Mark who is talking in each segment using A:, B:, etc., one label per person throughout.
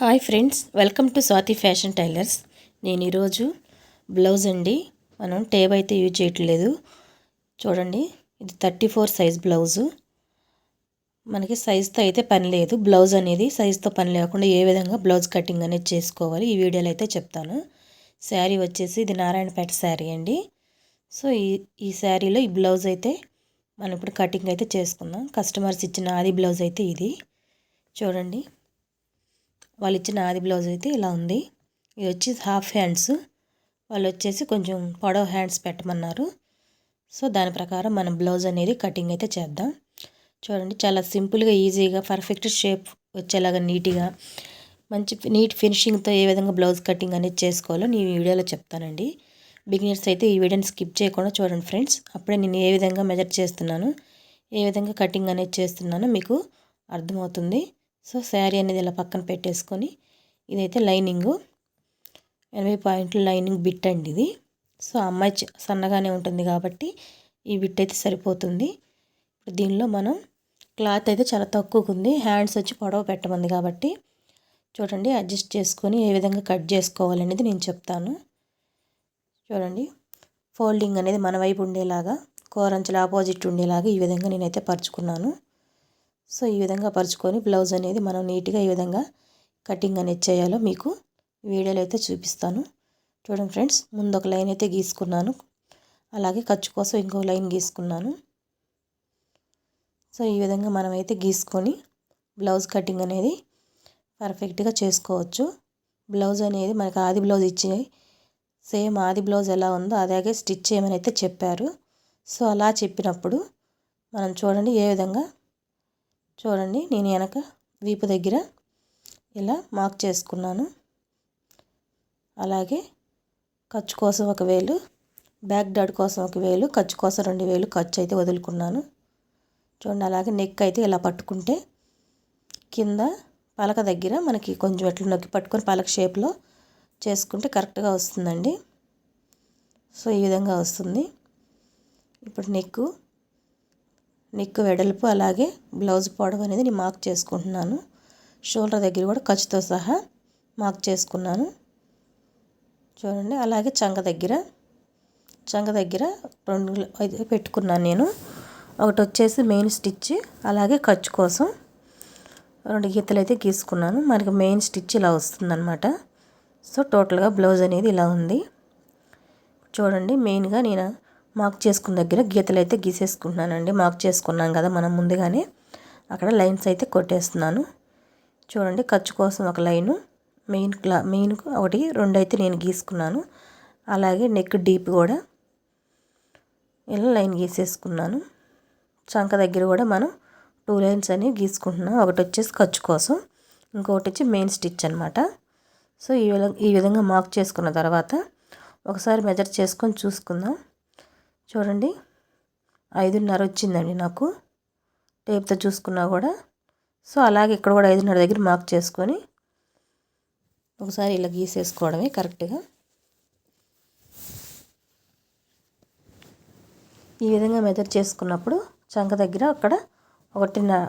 A: Hi friends welcome to Swathi fashion tailors. నేను ఈరోజు blouse అండి. మనం టేప్ అయితే యూజ్ చేయట్లేదు. చూడండి ఇది థర్టీ ఫోర్ సైజ్ బ్లౌజు. మనకి సైజ్తో అయితే పని లేదు. బ్లౌజ్ అనేది సైజ్తో పని లేకుండా ఏ విధంగా బ్లౌజ్ కటింగ్ అనేది చేసుకోవాలి ఈ వీడియోలో అయితే చెప్తాను. శారీ వచ్చేసి ఇది నారాయణపేట శారీ అండి. సో ఈ ఈ శారీలో ఈ బ్లౌజ్ అయితే మనం ఇప్పుడు కటింగ్ అయితే చేసుకుందాం. కస్టమర్స్ ఇచ్చిన ఆది బ్లౌజ్ అయితే ఇది. చూడండి వాళ్ళు ఇచ్చిన ఆది బ్లౌజ్ అయితే ఇలా ఉంది. ఇది వచ్చి హాఫ్ హ్యాండ్స్ వాళ్ళు వచ్చేసి కొంచెం పొడవ హ్యాండ్స్ పెట్టమన్నారు. సో దాని ప్రకారం మనం బ్లౌజ్ అనేది కటింగ్ అయితే చేద్దాం. చూడండి చాలా సింపుల్గా ఈజీగా పర్ఫెక్ట్ షేప్ వచ్చేలాగా నీట్గా మంచి నీట్ ఫినిషింగ్తో ఏ విధంగా బ్లౌజ్ కటింగ్ అనేది చేసుకోవాలో నేను ఈ వీడియోలో చెప్తానండి. బిగినర్స్ అయితే ఈ వీడియోని స్కిప్ చేయకుండా చూడండి ఫ్రెండ్స్ అప్పుడే నేను ఏ విధంగా మెజర్ చేస్తున్నాను ఏ విధంగా కటింగ్ అనేది చేస్తున్నానో మీకు అర్థమవుతుంది. సో శారీ అనేది ఇలా పక్కన పెట్టేసుకొని ఇదైతే లైనింగు. ఎనభై పాయింట్లు లైనింగ్ బిట్ అండి ఇది. సో అమ్మాయి సన్నగానే ఉంటుంది కాబట్టి ఈ బిట్ అయితే సరిపోతుంది. ఇప్పుడు దీనిలో మనం క్లాత్ అయితే చాలా తక్కువగా ఉంది. హ్యాండ్స్ వచ్చి పొడవ పెట్టమంది కాబట్టి చూడండి అడ్జస్ట్ చేసుకొని ఏ విధంగా కట్ చేసుకోవాలనేది నేను చెప్తాను. చూడండి ఫోల్డింగ్ అనేది మన వైపు ఉండేలాగా కోరంచలు ఆపోజిట్ ఉండేలాగా ఈ విధంగా నేనైతే పరుచుకున్నాను. సో ఈ విధంగా పరుచుకొని బ్లౌజ్ అనేది మనం నీట్గా ఈ విధంగా కటింగ్ అనేది చేయాలో మీకు వీడియోలో అయితే చూపిస్తాను. చూడండి ఫ్రెండ్స్ ముందు ఒక లైన్ అయితే గీసుకున్నాను. అలాగే ఖర్చు కోసం ఇంకో లైన్ గీసుకున్నాను. సో ఈ విధంగా మనమైతే గీసుకొని బ్లౌజ్ కటింగ్ అనేది పర్ఫెక్ట్గా చేసుకోవచ్చు. బ్లౌజ్ అనేది మనకి ఆది బ్లౌజ్ ఇచ్చే సేమ్ ఆది బ్లౌజ్ ఎలా ఉందో అలాగే స్టిచ్ చేయమని అయితే చెప్పారు. సో అలా చెప్పినప్పుడు మనం చూడండి ఏ విధంగా చూడండి నేను వెనక వీపు దగ్గర ఇలా మార్క్ చేసుకున్నాను. అలాగే ఖర్చు కోసం ఒక వేలు బ్యాక్ డాడ్ కోసం ఒక వేలు ఖర్చు కోసం రెండు వేలు ఖర్చు అయితే వదులుకున్నాను. చూడండి అలాగే నెక్ అయితే ఇలా పట్టుకుంటే కింద పలక దగ్గర మనకి కొంచెం ఎట్లా నొక్కి పట్టుకొని పలక షేప్లో చేసుకుంటే కరెక్ట్గా వస్తుందండి. సో ఈ విధంగా వస్తుంది. ఇప్పుడు నెక్కు నెక్ వెడల్పు అలాగే బ్లౌజ్ పొడవు అనేది నేను మార్క్ చేసుకుంటున్నాను. షోల్డర్ దగ్గర కూడా ఖర్చుతో సహా మార్క్ చేసుకున్నాను. చూడండి అలాగే చంక దగ్గర చంక దగ్గర రెండు అయితే పెట్టుకున్నాను నేను. ఒకటి వచ్చేసి మెయిన్ స్టిచ్ అలాగే ఖర్చు కోసం రెండు గీతలు అయితే గీసుకున్నాను. మనకి మెయిన్ స్టిచ్ ఇలా వస్తుందన్నమాట. సో టోటల్గా బ్లౌజ్ అనేది ఇలా ఉంది. చూడండి మెయిన్గా నేను మార్క్ చేసుకున్న దగ్గర గీతలు అయితే గీసేసుకుంటున్నానండి. మార్క్ చేసుకున్నాను కదా మనం ముందుగానే. అక్కడ లైన్స్ అయితే కొట్టేస్తున్నాను. చూడండి ఖర్చు కోసం ఒక లైను. మెయిన్ క్లా మెయిన్ ఒకటి రెండు అయితే నేను గీసుకున్నాను. అలాగే నెక్ డీప్ కూడా. ఇలా లైన్ గీసేసుకున్నాను. చంక దగ్గర కూడా మనం టూ లైన్స్ అనేవి గీసుకుంటున్నాం. ఒకటి వచ్చేసి ఖర్చు కోసం. ఇంకొకటి వచ్చి మెయిన్ స్టిచ్ అనమాట సో ఈ విధంగా ఈ విధంగా మార్క్ చేసుకున్న తర్వాత ఒకసారి మెజర్ చేసుకొని చూసుకుందాం. చూడండి. ఐదున్నర వచ్చిందండి నాకు. టేప్తో చూసుకున్నా కూడా. సో అలాగే ఇక్కడ కూడా ఐదున్నర దగ్గర మార్క్ చేసుకొని ఒకసారి ఇలా గీసేసుకోవడమే కరెక్ట్గా. ఈ విధంగా మెజర్ చేసుకున్నప్పుడు చంక దగ్గర అక్కడ ఒకటిన్నర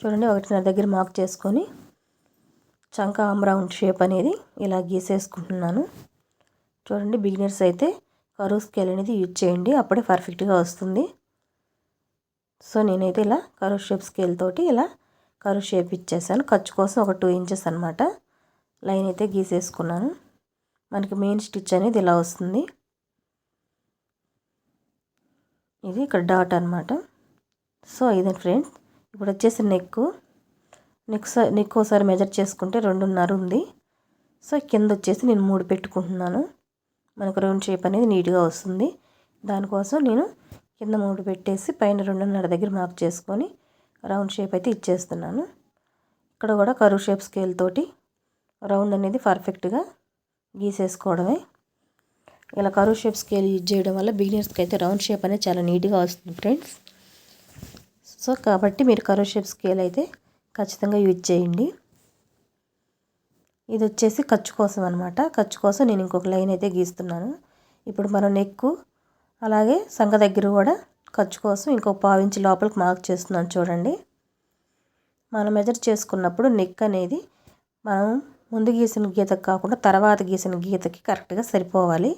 A: చూడండి ఒకటిన్నర దగ్గర మార్క్ చేసుకొని చంక ఆమ్రౌండ్ షేప్ అనేది ఇలా గీసేసుకుంటున్నాను. చూడండి బిగినర్స్ అయితే కరువు స్కేల్ అనేది యూజ్ చేయండి అప్పుడే పర్ఫెక్ట్గా వస్తుంది. సో నేనైతే ఇలా కరువు షేప్ స్కేల్ తోటి ఇలా కరువు షేప్ ఇచ్చేసాను. ఖర్చు కోసం ఒక టూ ఇంచెస్ అనమాట లైన్ అయితే గీసేసుకున్నాను. మనకి మెయిన్ స్టిచ్ అనేది ఇలా వస్తుంది. ఇది ఇక్కడ డాట్ అనమాట సో ఇది ఫ్రెండ్స్ ఇప్పుడు వచ్చేసి నెక్ నెక్ నెక్ ఒకసారి మెజర్ చేసుకుంటే రెండున్నర ఉంది. సో కింద వచ్చేసి నేను మూడు పెట్టుకుంటున్నాను. మనకు రౌండ్ షేప్ అనేది నీట్గా వస్తుంది. దానికోసం నేను కింద మూడు పెట్టేసి పైన రెండున్నర దగ్గర మార్క్ చేసుకొని రౌండ్ షేప్ అయితే ఇచ్చేస్తున్నాను. ఇక్కడ కూడా కరువు షేప్ స్కేల్ తోటి రౌండ్ అనేది పర్ఫెక్ట్గా గీసేసుకోవడమే. ఇలా కరువు షేప్ స్కేల్ యూజ్ చేయడం వల్ల బిగినర్స్కి అయితే రౌండ్ షేప్ అనేది చాలా నీట్గా వస్తుంది ఫ్రెండ్స్. సో కాబట్టి మీరు కరువు షేప్ స్కేల్ అయితే ఖచ్చితంగా యూజ్ చేయండి. ఇది వచ్చేసి ఖర్చు కోసం అనమాట ఖర్చు కోసం నేను ఇంకొక లైన్ అయితే గీస్తున్నాను. ఇప్పుడు మనం నెక్కు అలాగే సంఘ దగ్గర కూడా ఖర్చు కోసం ఇంకొక పావించి లోపలికి మార్క్ చేస్తున్నాను చూడండి. మనం మెజర్ చేసుకున్నప్పుడు నెక్ అనేది మనం ముందు గీసిన గీతకు కాకుండా తర్వాత గీసిన గీతకి కరెక్ట్గా సరిపోవాలి.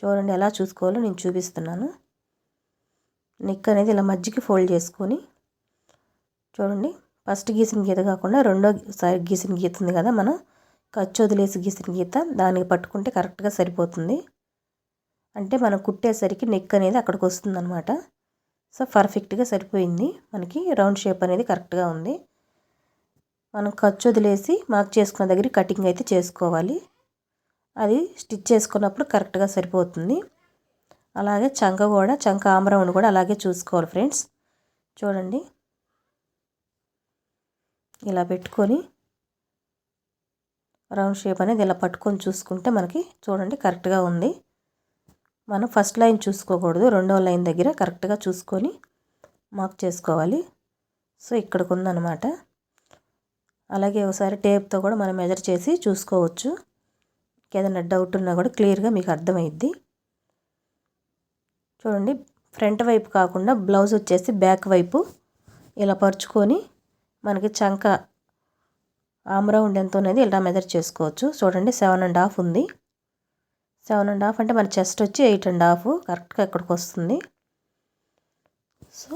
A: చూడండి ఎలా చూసుకోవాలో నేను చూపిస్తున్నాను. నెక్ అనేది ఇలా మధ్యకి ఫోల్డ్ చేసుకొని చూడండి. ఫస్ట్ గీసిన గీత కాకుండా రెండోసారి గీసిన గీత ఉంది కదా మనం. ఖర్చు వదిలేసి గీసిన గీత దానికి పట్టుకుంటే కరెక్ట్గా సరిపోతుంది. అంటే మనం కుట్టేసరికి నెక్ అనేది అక్కడికి వస్తుంది అనమాట సో పర్ఫెక్ట్గా సరిపోయింది. మనకి రౌండ్ షేప్ అనేది కరెక్ట్గా ఉంది. మనం ఖర్చు వదిలేసి మార్క్ చేసుకున్న దగ్గర కటింగ్ అయితే చేసుకోవాలి. అది స్టిచ్ చేసుకున్నప్పుడు కరెక్ట్గా సరిపోతుంది. అలాగే చంక కూడా చంక ఆమరౌండ్ కూడా అలాగే చూసుకోవాలి ఫ్రెండ్స్. చూడండి. ఇలా పెట్టుకొని రౌండ్ షేప్ అనేది ఇలా పట్టుకొని చూసుకుంటే మనకి చూడండి కరెక్ట్గా ఉంది. మనం ఫస్ట్ లైన్ చూసుకోకూడదు రెండవ లైన్ దగ్గర కరెక్ట్గా చూసుకొని మార్క్ చేసుకోవాలి. సో ఇక్కడికి ఉందన్నమాట. అలాగే ఒకసారి టేప్తో కూడా మనం మెజర్ చేసి చూసుకోవచ్చు. ఏదైనా డౌట్ ఉన్నా కూడా క్లియర్గా మీకు అర్థమైద్ది. చూడండి ఫ్రంట్ వైపు కాకుండా బ్లౌజ్ వచ్చేసి బ్యాక్ వైపు ఇలా పరుచుకొని మనకి చంక ఆమ్రౌండ్ ఎంత ఉన్నది ఇలా మెజర్ చేసుకోవచ్చు. చూడండి సెవెన్ అండ్ హాఫ్ ఉంది. సెవెన్ అండ్ హాఫ్ అంటే మన చెస్ట్ వచ్చి ఎయిట్ అండ్ హాఫ్ కరెక్ట్గా ఇక్కడికి వస్తుంది. సో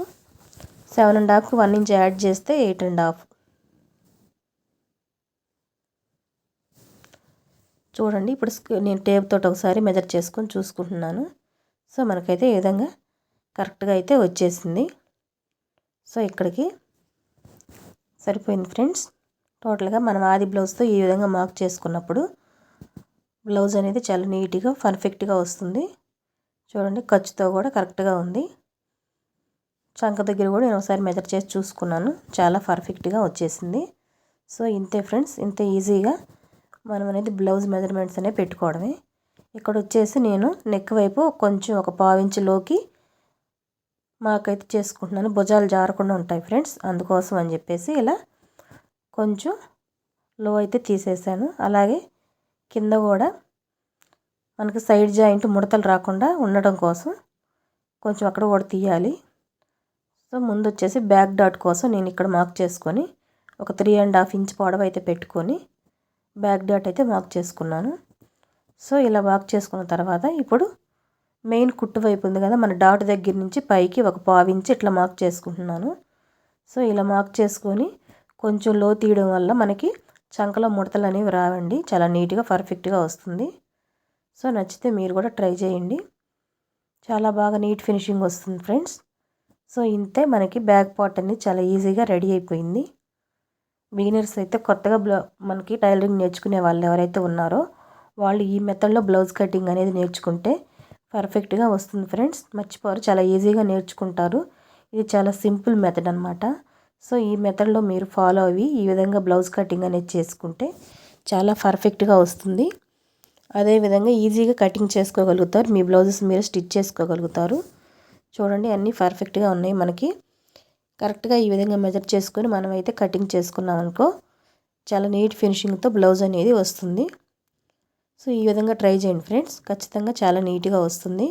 A: సెవెన్ అండ్ హాఫ్కి వన్ ఇంచ్ యాడ్ చేస్తే ఎయిట్ అండ్ హాఫ్ చూడండి ఇప్పుడు నేను టేప్ తోటి ఒకసారి మెజర్ చేసుకొని చూసుకుంటున్నాను. సో మనకైతే ఈ విధంగా కరెక్ట్గా అయితే వచ్చేసింది. సో ఇక్కడికి సరిపోయింది ఫ్రెండ్స్ టోటల్గా మనం ఆది బ్లౌజ్తో ఈ విధంగా మార్క్ చేసుకున్నప్పుడు బ్లౌజ్ అనేది చాలా నీట్గా పర్ఫెక్ట్గా వస్తుంది. చూడండి ఖర్చుతో కూడా కరెక్ట్గా ఉంది. చంక దగ్గర కూడా నేను ఒకసారి మెజర్ చేసి చూసుకున్నాను. చాలా పర్ఫెక్ట్గా వచ్చేసింది. సో ఇంతే ఫ్రెండ్స్ ఇంత ఈజీగా మనం అనేది బ్లౌజ్ మెజర్మెంట్స్ అనేవి పెట్టుకోవడమే. ఇక్కడ వచ్చేసి నేను నెక్ వైపు కొంచెం ఒక పావించులోకి మాకైతే చేసుకుంటున్నాను. భుజాలు జారకుండా ఉంటాయి ఫ్రెండ్స్ అందుకోసం అని చెప్పేసి ఇలా కొంచెం లో అయితే తీసేసాను. అలాగే కింద కూడా మనకు సైడ్ జాయింట్ ముడతలు రాకుండా ఉండడం కోసం కొంచెం అక్కడ కూడా తీయాలి. సో ముందు వచ్చేసి బ్యాక్ డాట్ కోసం నేను ఇక్కడ మార్క్ చేసుకొని ఒక త్రీ అండ్ హాఫ్ ఇంచ్ పొడవు అయితే పెట్టుకొని బ్యాక్ డాట్ అయితే మార్క్ చేసుకున్నాను. సో ఇలా మార్క్ చేసుకున్న తర్వాత ఇప్పుడు మెయిన్ కుట్టు వైపు ఉంది కదా మన డాట్ దగ్గర నుంచి పైకి ఒక పావించి ఇట్లా మార్క్ చేసుకుంటున్నాను. సో ఇలా మార్క్ చేసుకొని కొంచెం లో తీయడం వల్ల మనకి చంకలో ముడతలు అనేవి రావండి. చాలా నీట్గా పర్ఫెక్ట్గా వస్తుంది. సో నచ్చితే మీరు కూడా ట్రై చేయండి. చాలా బాగా నీట్ ఫినిషింగ్ వస్తుంది ఫ్రెండ్స్ సో ఇంతే మనకి బ్యాక్ పార్ట్ అనేది చాలా ఈజీగా రెడీ అయిపోయింది. బిగినర్స్ అయితే కొత్తగా బ్లౌ మనకి టైలరింగ్ నేర్చుకునే వాళ్ళు ఎవరైతే ఉన్నారో వాళ్ళు ఈ మెథడ్లో బ్లౌజ్ కటింగ్ అనేది నేర్చుకుంటే పర్ఫెక్ట్గా వస్తుంది ఫ్రెండ్స్ మర్చిపోరు చాలా ఈజీగా నేర్చుకుంటారు. ఇది చాలా సింపుల్ మెథడ్ అనమాట సో ఈ మెథడ్లో మీరు ఫాలో అవి ఈ విధంగా బ్లౌజ్ కటింగ్ అనేది చేసుకుంటే చాలా పర్ఫెక్ట్గా వస్తుంది. అదేవిధంగా ఈజీగా కటింగ్ చేసుకోగలుగుతారు. మీ బ్లౌజెస్ మీరు స్టిచ్ చేసుకోగలుగుతారు. చూడండి అన్నీ పర్ఫెక్ట్గా ఉన్నాయి మనకి. కరెక్ట్గా ఈ విధంగా మెజర్ చేసుకొని మనం అయితే కటింగ్ చేసుకున్నాం అనుకో చాలా నీట్ ఫినిషింగ్తో బ్లౌజ్ అనేది వస్తుంది. సో ఈ విధంగా ట్రై చేయండి ఫ్రెండ్స్. ఖచ్చితంగా చాలా నీట్గా వస్తుంది.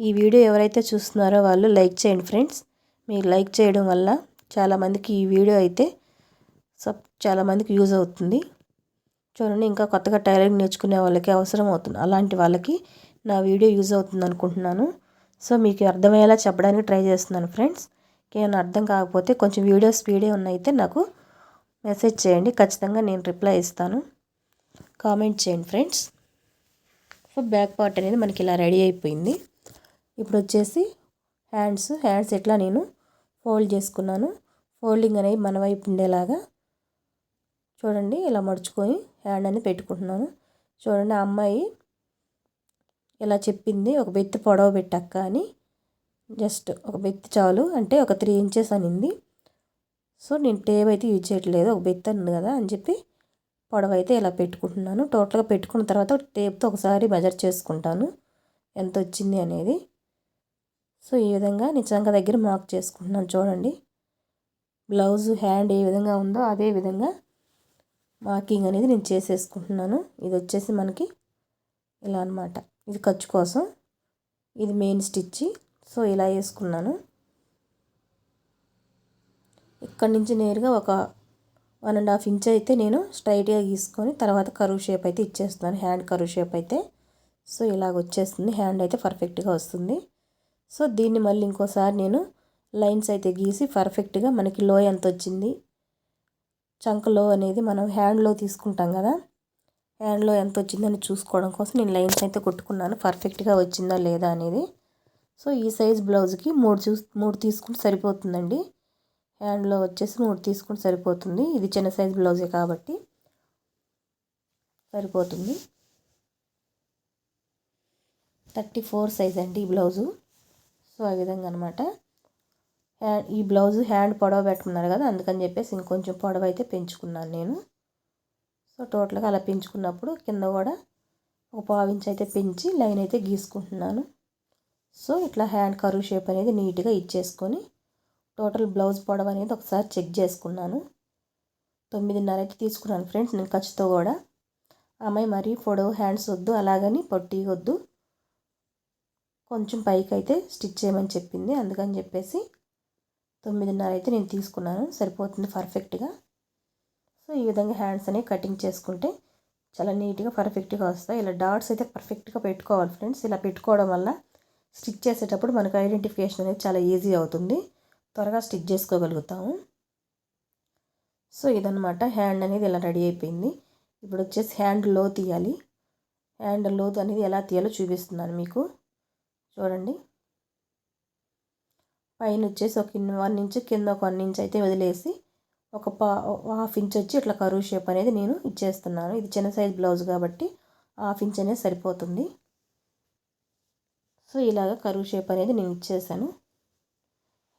A: ఈ వీడియో ఎవరైతే చూస్తున్నారో వాళ్ళు లైక్ చేయండి ఫ్రెండ్స్. మీరు లైక్ చేయడం వల్ల చాలామందికి ఈ వీడియో అయితే సబ్ చాలామందికి యూజ్ అవుతుంది. చూడండి ఇంకా కొత్తగా టైలరింగ్ నేర్చుకునే వాళ్ళకి అవసరం అవుతుంది. అలాంటి వాళ్ళకి నా వీడియో యూజ్ అవుతుంది అనుకుంటున్నాను. సో మీకు అర్థమయ్యేలా చెప్పడానికి ట్రై చేస్తున్నాను ఫ్రెండ్స్. ఏమైనా అర్థం కాకపోతే కొంచెం వీడియో స్పీడే ఉన్నైతే నాకు మెసేజ్ చేయండి. ఖచ్చితంగా నేను రిప్లై ఇస్తాను. కామెంట్ చేయండి ఫ్రెండ్స్. సో బ్యాక్ పార్ట్ అనేది మనకి ఇలా రెడీ అయిపోయింది. ఇప్పుడు వచ్చేసి హ్యాండ్స్ హ్యాండ్స్ ఎట్లా నేను ఫోల్డ్ చేసుకున్నాను. ఫోల్డింగ్ అనేది మన వైపు ఉండేలాగా చూడండి ఇలా మడుచుకొని హ్యాండ్ అని పెట్టుకుంటున్నాను. చూడండి ఆ అమ్మాయి ఇలా చెప్పింది ఒక బెత్తి పొడవ పెట్టక్క అని. జస్ట్ ఒక బెత్తి చాలు అంటే ఒక త్రీ ఇంచెస్ అనింది. సో నేను టేప్ అయితే యూజ్ చేయట్లేదు ఒక బెత్తి ఉంది కదా అని చెప్పి పొడవ అయితే ఇలా పెట్టుకుంటున్నాను. టోటల్గా పెట్టుకున్న తర్వాత టేప్తో ఒకసారి మెజర్ చేసుకుంటాను. ఎంత వచ్చింది అనేది. సో ఈ విధంగా నిజంగా దగ్గర మార్క్ చేసుకుంటున్నాను చూడండి. బ్లౌజ్ హ్యాండ్ ఏ విధంగా ఉందో అదే విధంగా మార్కింగ్ అనేది నేను చేసేసుకుంటున్నాను. ఇది వచ్చేసి మనకి ఇలా అనమాట ఇది ఖర్చు కోసం. ఇది మెయిన్ స్టిచ్ సో ఇలా వేసుకున్నాను. ఇక్కడి నుంచి నేరుగా ఒక వన్ అండ్ హాఫ్ ఇంచ్ అయితే నేను స్ట్రైట్గా గీసుకొని తర్వాత కరువు షేప్ అయితే ఇచ్చేస్తున్నాను. హ్యాండ్ కరువు షేప్ అయితే. సో ఇలాగ వచ్చేస్తుంది. హ్యాండ్ అయితే పర్ఫెక్ట్గా వస్తుంది. సో దీన్ని మళ్ళీ ఇంకోసారి నేను లైన్స్ అయితే గీసి పర్ఫెక్ట్గా మనకి లో ఎంత వచ్చింది చంకలో అనేది మనం హ్యాండ్లో తీసుకుంటాం కదా హ్యాండ్లో ఎంత వచ్చిందని చూసుకోవడం కోసం నేను లైన్స్ అయితే కొట్టుకున్నాను. పర్ఫెక్ట్గా వచ్చిందా లేదా అనేది. సో ఈ సైజ్ బ్లౌజ్కి మూడు చూ మూడు తీసుకుంటే సరిపోతుందండి. హ్యాండ్లో వచ్చేసి మూడు తీసుకుంటే సరిపోతుంది. ఇది చిన్న సైజ్ బ్లౌజే కాబట్టి సరిపోతుంది. థర్టీ ఫోర్ సైజ్ అండి ఈ బ్లౌజు. సో ఆ విధంగా అనమాట హ్యాండ్ ఈ బ్లౌజ్ హ్యాండ్ పొడవ పెట్టుకున్నారు కదా అందుకని చెప్పేసి ఇంకొంచెం పొడవ అయితే పెంచుకున్నాను నేను. సో టోటల్గా అలా పెంచుకున్నప్పుడు కింద కూడా ఒక పావించి అయితే పెంచి లైన్ అయితే గీసుకుంటున్నాను. సో ఇట్లా హ్యాండ్ కరువు షేప్ అనేది నీట్గా ఇచ్చేసుకొని టోటల్ బ్లౌజ్ పొడవ అనేది ఒకసారి చెక్ చేసుకున్నాను. తొమ్మిదిన్నర అయితే తీసుకున్నాను ఫ్రెండ్స్ నేను ఖర్చుతో కూడా. అమ్మాయి మరీ పొడవు హ్యాండ్స్ వద్దు అలాగని పొట్టి వద్దు కొంచెం పైకి అయితే స్టిచ్ చేయమని చెప్పింది. అందుకని చెప్పేసి తొమ్మిదిన్నర అయితే నేను తీసుకున్నాను. సరిపోతుంది పర్ఫెక్ట్గా. సో ఈ విధంగా హ్యాండ్స్ అనేవి కటింగ్ చేసుకుంటే చాలా నీట్గా పర్ఫెక్ట్గా వస్తాయి. ఇలా డాట్స్ అయితే పర్ఫెక్ట్గా పెట్టుకోవాలి ఫ్రెండ్స్. ఇలా పెట్టుకోవడం వల్ల స్టిచ్ చేసేటప్పుడు మనకు ఐడెంటిఫికేషన్ అనేది చాలా ఈజీ అవుతుంది. త్వరగా స్టిచ్ చేసుకోగలుగుతాము. సో ఇదనమాట హ్యాండ్ అనేది ఇలా రెడీ అయిపోయింది. ఇప్పుడు వచ్చేసి హ్యాండ్లో తీయాలి. హ్యాండ్లో అనేది ఎలా తీయాలో చూపిస్తున్నాను మీకు. చూడండి. పైన వచ్చేసి ఒక వన్ ఇంచ్ కింద ఒక వన్ ఇంచ్ అయితే వదిలేసి ఒక పా హాఫ్ ఇంచ్ వచ్చి ఇట్లా కరువు షేప్ అనేది నేను ఇచ్చేస్తున్నాను. ఇది చిన్న సైజ్ బ్లౌజ్ కాబట్టి హాఫ్ ఇంచ్ అనేది సరిపోతుంది. సో ఇలాగ కరువు షేప్ అనేది నేను ఇచ్చేసాను.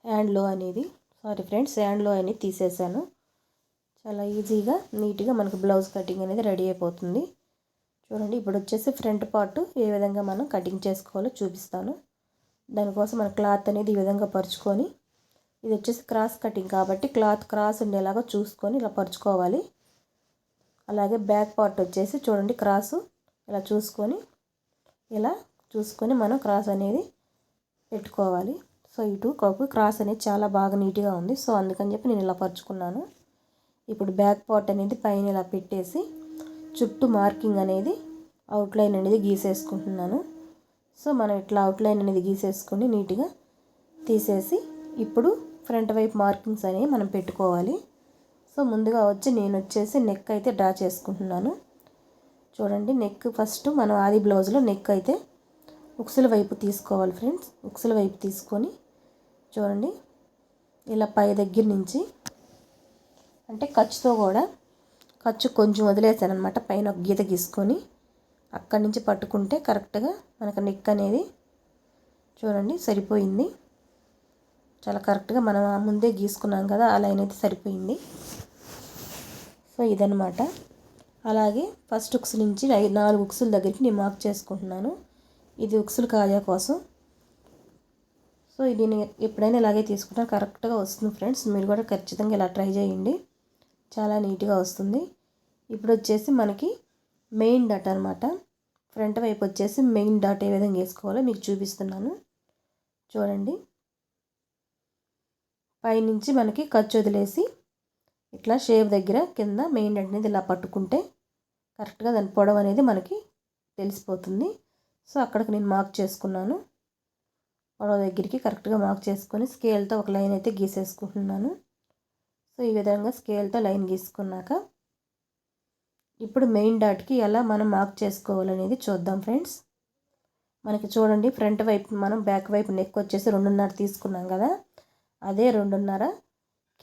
A: హ్యాండ్లో అనేది సారీ ఫ్రెండ్స్ హ్యాండ్లో అనేది తీసేసాను. చాలా ఈజీగా నీట్గా మనకు బ్లౌజ్ కటింగ్ అనేది రెడీ అయిపోతుంది. చూడండి ఇప్పుడు వచ్చేసి ఫ్రంట్ పార్ట్ ఏ విధంగా మనం కటింగ్ చేసుకోవాలో చూపిస్తాను. దానికోసం మన క్లాత్ అనేది ఈ విధంగా పరుచుకొని ఇది వచ్చేసి క్రాస్ కటింగ్ కాబట్టి క్లాత్ క్రాస్ ఉండేలాగా చూసుకొని ఇలా పరుచుకోవాలి. అలాగే బ్యాక్ పార్ట్ వచ్చేసి చూడండి క్రాసు ఇలా చూసుకొని ఇలా చూసుకొని మనం క్రాస్ అనేది పెట్టుకోవాలి. సో ఇటు కాపు క్రాస్ అనేది చాలా బాగా నీట్గా ఉంది. సో అందుకని చెప్పి నేను ఇలా పరుచుకున్నాను. ఇప్పుడు బ్యాక్ పార్ట్ అనేది పైన ఇలా పెట్టేసి చుట్టూ మార్కింగ్ అనేది అవుట్లైన్ అనేది గీసేసుకుంటున్నాను. సో మనం ఇట్లా అవుట్లైన్ అనేది గీసేసుకొని నీట్గా తీసేసి ఇప్పుడు ఫ్రంట్ వైపు మార్కింగ్స్ అనేవి మనం పెట్టుకోవాలి. సో ముందుగా వచ్చి నేను వచ్చేసి నెక్ అయితే డ్రా చేసుకుంటున్నాను. చూడండి నెక్ ఫస్ట్ మనం ఆది బ్లౌజ్లో నెక్ అయితే ఉక్సుల వైపు తీసుకోవాలి ఫ్రెండ్స్ ఉక్సుల వైపు తీసుకొని చూడండి ఇలా పై దగ్గర నుంచి అంటే ఖర్చుతో కూడా ఖర్చు కొంచెం వదిలేసాను అనమాట పైన ఒక గీత గీసుకొని అక్కడి నుంచి పట్టుకుంటే కరెక్ట్గా మనకు నెక్ అనేది చూడండి సరిపోయింది. చాలా కరెక్ట్గా మనం ముందే గీసుకున్నాం కదా ఆ లైన్ అయితే సరిపోయింది. సో ఇదనమాట అలాగే ఫస్ట్ ఉక్స్ నుంచి నాలుగు ఉక్సుల దగ్గరికి నేను మార్క్ చేసుకుంటున్నాను. ఇది ఉక్సులు కాజా కోసం. సో ఇది నేను ఎప్పుడైనా ఇలాగే తీసుకుంటాను. కరెక్ట్గా వస్తుంది ఫ్రెండ్స్. మీరు కూడా ఖచ్చితంగా ఇలా ట్రై చేయండి. చాలా నీట్గా వస్తుంది. ఇప్పుడు వచ్చేసి మనకి మెయిన్ డాట్ అనమాట ఫ్రంట్ వైపు వచ్చేసి మెయిన్ డాట్ ఏ విధంగా వేసుకోవాలో మీకు చూపిస్తున్నాను. చూడండి. పైనుంచి మనకి ఖర్చు వదిలేసి ఇట్లా షేప్ దగ్గర కింద మెయిన్ డాట్ అనేది ఇలా పట్టుకుంటే కరెక్ట్గా దాని పొడవు అనేది మనకి తెలిసిపోతుంది. సో అక్కడికి నేను మార్క్ చేసుకున్నాను. పొడవు దగ్గరికి కరెక్ట్గా మార్క్ చేసుకొని స్కేల్తో ఒక లైన్ అయితే గీసేసుకుంటున్నాను. సో ఈ విధంగా స్కేల్తో లైన్ గీసుకున్నాక ఇప్పుడు మెయిన్ డాట్కి ఎలా మనం మార్క్ చేసుకోవాలనేది చూద్దాం ఫ్రెండ్స్. మనకి చూడండి ఫ్రంట్ వైపు మనం బ్యాక్ వైపు నెక్ వచ్చేసి రెండున్నర తీసుకున్నాం కదా. అదే రెండున్నర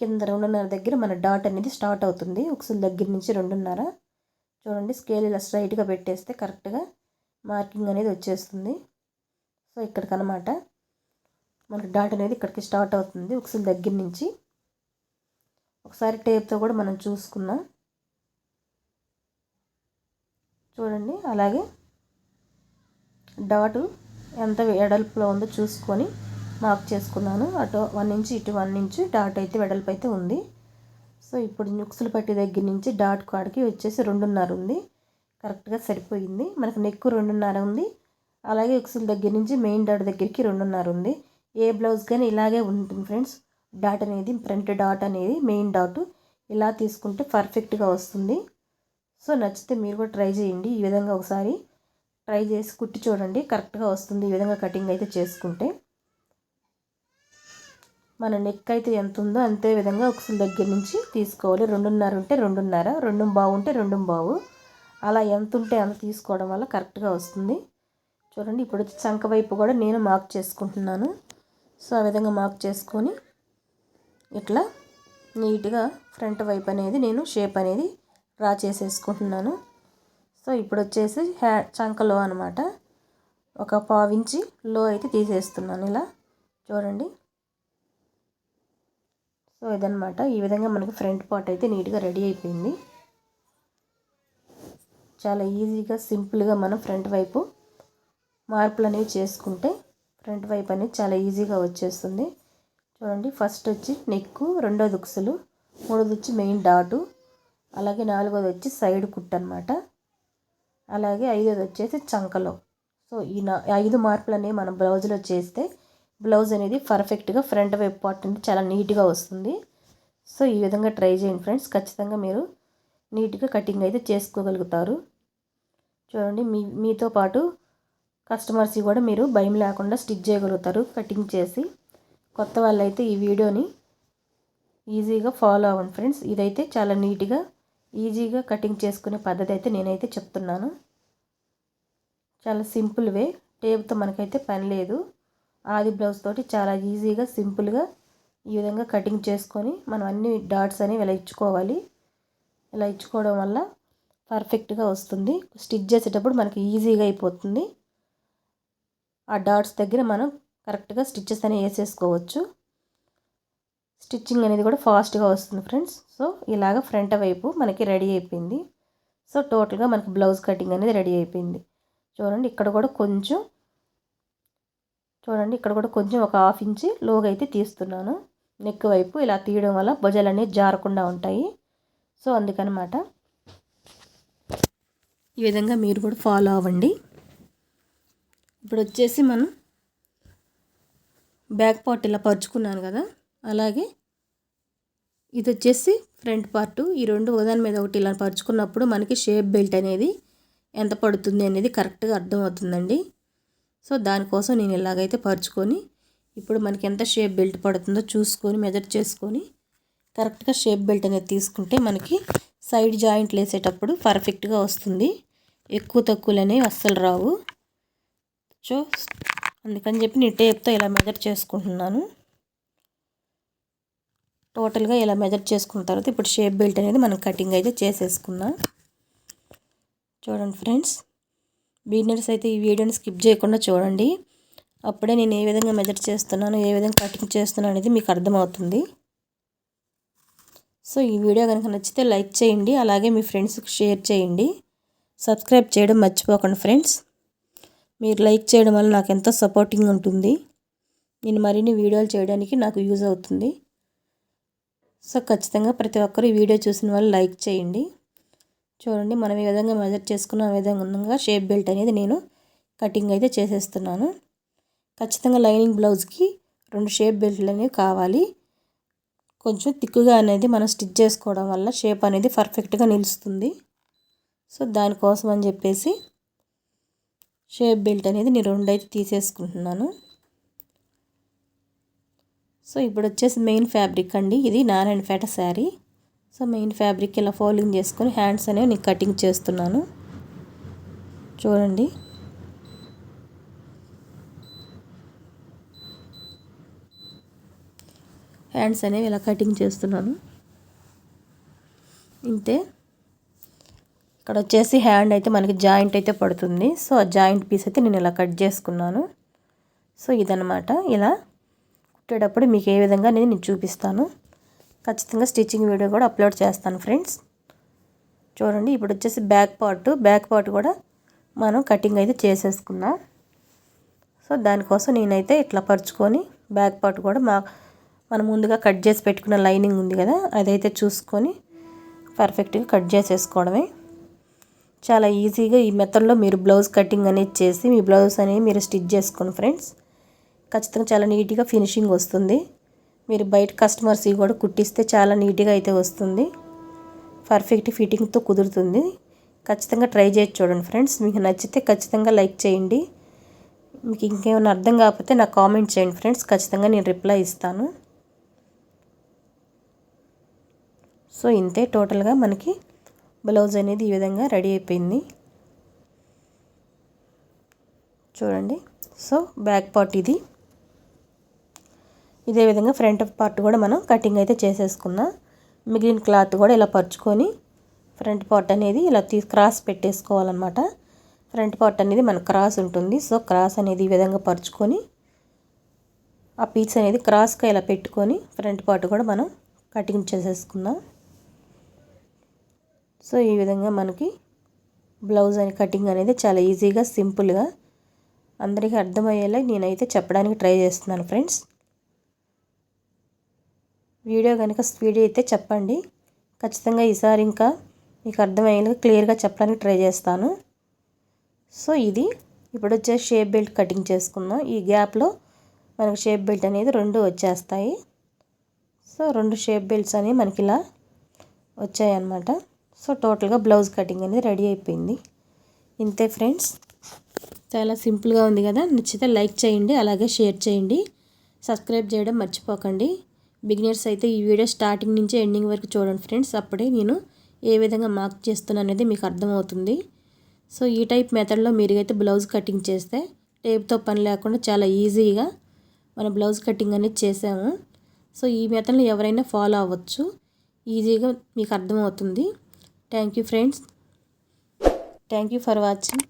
A: కింద రెండున్నర దగ్గర మన డాట్ అనేది స్టార్ట్ అవుతుంది. ఒకసారి దగ్గర నుంచి రెండున్నర. చూడండి స్కేల్ ఇలా స్ట్రైట్గా పెట్టేస్తే కరెక్ట్గా మార్కింగ్ అనేది వచ్చేస్తుంది. సో ఇక్కడికనమాట. మనకి డాట్ అనేది ఇక్కడికి స్టార్ట్ అవుతుంది. ఒకసారి దగ్గర నుంచి ఒకసారి టేప్తో కూడా మనం చూసుకున్నాం చూడండి అలాగే డాటు ఎంత వెడల్పులో ఉందో చూసుకొని మార్క్ చేసుకున్నాను. అటు వన్ ఇంచు ఇటు వన్ ఇంచు డాట్ అయితే వెడల్పు అయితే ఉంది. సో ఇప్పుడు నుక్సులు పట్టి దగ్గర నుంచి డాట్ కాడికి వచ్చేసి రెండున్నర ఉంది. కరెక్ట్గా సరిపోయింది. మనకు నెక్కు రెండున్నర ఉంది. అలాగే ఉక్సుల దగ్గర నుంచి మెయిన్ డాట్ దగ్గరికి రెండున్నర ఉంది. ఏ బ్లౌజ్ కానీ ఇలాగే ఉంటుంది ఫ్రెండ్స్. డాట్ అనేది ఫ్రంట్ డాట్ అనేది మెయిన్ డాట్ ఇలా తీసుకుంటే పర్ఫెక్ట్గా వస్తుంది. సో నచ్చితే మీరు కూడా ట్రై చేయండి. ఈ విధంగా ఒకసారి ట్రై చేసి కుట్టి చూడండి. కరెక్ట్గా వస్తుంది ఈ విధంగా కటింగ్ అయితే చేసుకుంటే. మన నెక్ అయితే ఎంత ఉందో అంతే విధంగా ఒకసారి దగ్గర నుంచి తీసుకోవాలి. రెండున్నర ఉంటే రెండున్నర రెండు బాగుంటే రెండు బావు. అలా ఎంత ఉంటే అంత తీసుకోవడం వల్ల కరెక్ట్గా వస్తుంది. చూడండి ఇప్పుడు చంక వైపు కూడా నేను మార్క్ చేసుకుంటున్నాను. సో ఆ విధంగా మార్క్ చేసుకొని ఇట్లా నీట్గా ఫ్రంట్ వైపు అనేది నేను షేప్ అనేది డ్రా చేసేసుకుంటున్నాను. సో ఇప్పుడు వచ్చేసి హ్యా చంకలో అనమాట ఒక పావించి లో అయితే తీసేస్తున్నాను ఇలా. చూడండి. సో ఇదనమాట ఈ విధంగా మనకి ఫ్రంట్ పార్ట్ అయితే నీట్గా రెడీ అయిపోయింది. చాలా ఈజీగా సింపుల్గా మనం ఫ్రంట్ వైపు మార్పులు అనేవి చేసుకుంటే ఫ్రంట్ వైపు అనేది చాలా ఈజీగా వచ్చేస్తుంది. చూడండి ఫస్ట్ వచ్చి నెక్ రెండోది దుక్సులు మూడోది వచ్చి మెయిన్ డాటు అలాగే నాలుగోది వచ్చి సైడ్ కుట్ అనమాట అలాగే ఐదోది వచ్చేసి చంకలో. సో ఈ నా ఐదు మార్పులు అనేవి మనం బ్లౌజ్లో చేస్తే బ్లౌజ్ అనేది పర్ఫెక్ట్గా ఫ్రంట్ వైపు పార్ట్ అనేది చాలా నీట్గా వస్తుంది. సో ఈ విధంగా ట్రై చేయండి ఫ్రెండ్స్ ఖచ్చితంగా మీరు నీట్గా కటింగ్ అయితే చేసుకోగలుగుతారు. చూడండి మీ మీతో పాటు కస్టమర్స్కి కూడా మీరు భయం లేకుండా స్టిచ్ చేయగలుగుతారు కటింగ్ చేసి. కొత్త వాళ్ళైతే ఈ వీడియోని ఈజీగా ఫాలో అవ్వండి ఫ్రెండ్స్. ఇదైతే చాలా నీట్గా ఈజీగా కటింగ్ చేసుకునే పద్ధతి అయితే నేనైతే చెప్తున్నాను. చాలా సింపుల్ వే. టేప్తో మనకైతే పని లేదు. ఆది బ్లౌజ్ తోటి చాలా ఈజీగా సింపుల్గా ఈ విధంగా కటింగ్ చేసుకొని మనం అన్ని డాట్స్ అనేవి ఇలా ఇచ్చుకోవాలి. ఇలా ఇచ్చుకోవడం వల్ల పర్ఫెక్ట్గా వస్తుంది. స్టిచ్ చేసేటప్పుడు మనకి ఈజీగా అయిపోతుంది. ఆ డాట్స్ దగ్గర మనం కరెక్ట్గా స్టిచ్చెస్ అనేవి వేసేసుకోవచ్చు. స్టిచ్చింగ్ అనేది కూడా ఫాస్ట్గా వస్తుంది ఫ్రెండ్స్. సో ఇలాగ ఫ్రంట్ వైపు మనకి రెడీ అయిపోయింది. సో టోటల్గా మనకి బ్లౌజ్ కటింగ్ అనేది రెడీ అయిపోయింది. చూడండి ఇక్కడ కూడా కొంచెం చూడండి ఇక్కడ కూడా కొంచెం ఒక హాఫ్ ఇంచి లోగా అయితే తీస్తున్నాను. నెక్ వైపు ఇలా తీయడం వల్ల భుజాలు అనేవి జారకుండా ఉంటాయి. సో అందుకనమాట. ఈ విధంగా మీరు కూడా ఫాలో అవ్వండి. ఇప్పుడు వచ్చేసి మనం బ్యాక్ పార్ట్ ఇలా పరుచుకున్నాను కదా అలాగే ఇది వచ్చేసి ఫ్రంట్ పార్ట్. ఈ రెండు ఒకదాని మీద ఒకటి ఇలా పరుచుకున్నప్పుడు మనకి షేప్ బెల్ట్ అనేది ఎంత పడుతుంది అనేది కరెక్ట్గా అర్థమవుతుందండి. సో దానికోసం నేను ఇలాగైతే పరుచుకొని ఇప్పుడు మనకి ఎంత షేప్ బెల్ట్ పడుతుందో చూసుకొని మెజర్ చేసుకొని కరెక్ట్గా షేప్ బెల్ట్ అనేది తీసుకుంటే మనకి సైడ్ జాయింట్లు వేసేటప్పుడు పర్ఫెక్ట్గా వస్తుంది. ఎక్కువ తక్కువలు అనేవి అస్సలు రావు. సో అందుకని చెప్పి నేను టేప్తో ఇలా మెజర్ చేసుకుంటున్నాను. టోటల్గా ఇలా మెజర్ చేసుకున్న తర్వాత ఇప్పుడు షేప్ బెల్ట్ అనేది మనం కటింగ్ అయితే చేసేసుకుందాం. చూడండి ఫ్రెండ్స్ బిగినర్స్ అయితే ఈ వీడియోని స్కిప్ చేయకుండా చూడండి. అప్పుడే నేను ఏ విధంగా మెజర్ చేస్తున్నాను ఏ విధంగా కటింగ్ చేస్తున్నాను అనేది మీకు అర్థమవుతుంది. సో ఈ వీడియో కనుక నచ్చితే లైక్ చేయండి అలాగే మీ ఫ్రెండ్స్కి షేర్ చేయండి. సబ్స్క్రైబ్ చేయడం మర్చిపోకండి ఫ్రెండ్స్. మీరు లైక్ చేయడం వల్ల నాకు ఎంతో సపోర్టింగ్ ఉంటుంది. నేను మరిన్ని వీడియోలు చేయడానికి నాకు యూజ్ అవుతుంది. సో ఖచ్చితంగా ప్రతి ఒక్కరు ఈ వీడియో చూసిన వాళ్ళు లైక్ చేయండి. చూడండి మనం ఈ విధంగా మెజర్ చేసుకున్న విధంగా షేప్ బెల్ట్ అనేది నేను కటింగ్ అయితే చేసేస్తున్నాను. ఖచ్చితంగా లైనింగ్ బ్లౌజ్కి రెండు షేప్ బెల్ట్లు అనేవి కావాలి. కొంచెం తిక్కుగా అనేది మనం స్టిచ్ చేసుకోవడం వల్ల షేప్ అనేది పర్ఫెక్ట్గా నిలుస్తుంది. సో దానికోసం అని చెప్పేసి షేప్ బెల్ట్ అనేది నేను రెండు అయితే తీసేసుకుంటున్నాను. సో ఇప్పుడు వచ్చేసి మెయిన్ ఫ్యాబ్రిక్ అండి. ఇది Narayanpet sari. So main fabric ఇలా ఫోల్డింగ్ చేసుకొని హ్యాండ్స్ అనేవి నేను కటింగ్ చేస్తున్నాను. చూడండి. హ్యాండ్స్ అనేవి ఇలా కటింగ్ చేస్తున్నాను. ఇంతే. ఇక్కడ వచ్చేసి హ్యాండ్ అయితే మనకి జాయింట్ అయితే పడుతుంది. సో ఆ జాయింట్ పీస్ అయితే నేను ఇలా కట్ చేసుకున్నాను. సో ఇదనమాట ఇలా కుట్టేటప్పుడు మీకు ఏ విధంగా అనేది నేను చూపిస్తాను. ఖచ్చితంగా స్టిచ్చింగ్ వీడియో కూడా అప్లోడ్ చేస్తాను ఫ్రెండ్స్. చూడండి ఇప్పుడు వచ్చేసి బ్యాక్ పార్ట్. బ్యాక్ పార్ట్ కూడా మనం కటింగ్ అయితే చేసేసుకున్నాం సో దానికోసం నేనైతే ఇట్లా పరుచుకొని బ్యాక్ పార్ట్ కూడా మా మనం ముందుగా కట్ చేసి పెట్టుకున్న లైనింగ్ ఉంది కదా అదైతే చూసుకొని పర్ఫెక్ట్గా కట్ చేసేసుకోవడమే. చాలా ఈజీగా ఈ మెథడ్లో మీరు బ్లౌజ్ కటింగ్ అనేది చేసి మీ బ్లౌజ్ అనేది మీరు స్టిచ్ చేసుకోండి ఫ్రెండ్స్. ఖచ్చితంగా చాలా నీట్గా ఫినిషింగ్ వస్తుంది. మీరు బయట కస్టమర్స్కి కూడా కుట్టిస్తే చాలా నీట్గా అయితే వస్తుంది. పర్ఫెక్ట్ ఫిట్టింగ్తో కుదురుతుంది. ఖచ్చితంగా ట్రై చేసి చూడండి ఫ్రెండ్స్. మీకు నచ్చితే ఖచ్చితంగా లైక్ చేయండి. మీకు ఇంకేమైనా అర్థం కాకపోతే నాకు కామెంట్ చేయండి ఫ్రెండ్స్. ఖచ్చితంగా నేను రిప్లై ఇస్తాను. సో ఇంతే టోటల్గా మనకి బ్లౌజ్ అనేది ఈ విధంగా రెడీ అయిపోయింది. చూడండి. సో బ్యాక్ పార్ట్ ఇది. ఇదే విధంగా ఫ్రంట్ పార్ట్ కూడా మనం కటింగ్ అయితే చేసేసుకున్నాం. మిగిలిన క్లాత్ కూడా ఇలా పరుచుకొని ఫ్రంట్ పార్ట్ అనేది ఇలా తీ క్రాస్ పెట్టేసుకోవాలన్నమాట. ఫ్రంట్ పార్ట్ అనేది మన క్రాస్ ఉంటుంది. సో క్రాస్ అనేది ఈ విధంగా పరుచుకొని ఆ పీస్ అనేది క్రాస్గా ఇలా పెట్టుకొని ఫ్రంట్ పార్ట్ కూడా మనం కటింగ్ చేసేసుకుందాం. సో ఈ విధంగా మనకి బ్లౌజ్ అని కటింగ్ అనేది చాలా ఈజీగా సింపుల్గా అందరికీ అర్థమయ్యేలా నేనైతే చెప్పడానికి ట్రై చేస్తున్నాను ఫ్రెండ్స్. వీడియో కనుక స్పీడ్ అయితే చెప్పండి. ఖచ్చితంగా ఈసారి ఇంకా మీకు అర్థమయ్యేలా క్లియర్గా చెప్పడానికి ట్రై చేస్తాను. సో ఇది ఇప్పుడు వచ్చే షేప్ బెల్ట్ కటింగ్ చేసుకుందాం. ఈ గ్యాప్లో మనకు షేప్ బెల్ట్ అనేది రెండు వచ్చేస్తాయి. సో రెండు షేప్ బెల్ట్స్ అనేవి మనకి ఇలా వచ్చాయన్నమాట. సో టోటల్గా బ్లౌజ్ కటింగ్ అనేది రెడీ అయిపోయింది. ఇంతే ఫ్రెండ్స్. చాలా సింపుల్గా ఉంది కదా. నచ్చితే లైక్ చేయండి అలాగే షేర్ చేయండి. సబ్స్క్రైబ్ చేయడం మర్చిపోకండి. బిగినర్స్ అయితే ఈ వీడియో స్టార్టింగ్ నుంచి ఎండింగ్ వరకు చూడండి ఫ్రెండ్స్. అప్పుడే నేను ఏ విధంగా మార్క్ చేస్తున్నా అనేది మీకు అర్థమవుతుంది. సో ఈ టైప్ మెథడ్లో మీరు అయితే బ్లౌజ్ కటింగ్ చేస్తే టేప్తో పని లేకుండా చాలా ఈజీగా మన బ్లౌజ్ కటింగ్ అనేది చేసాము. సో ఈ మెథడ్లో ఎవరైనా ఫాలో అవ్వచ్చు. ఈజీగా మీకు అర్థమవుతుంది. Thank you friends thank you for watching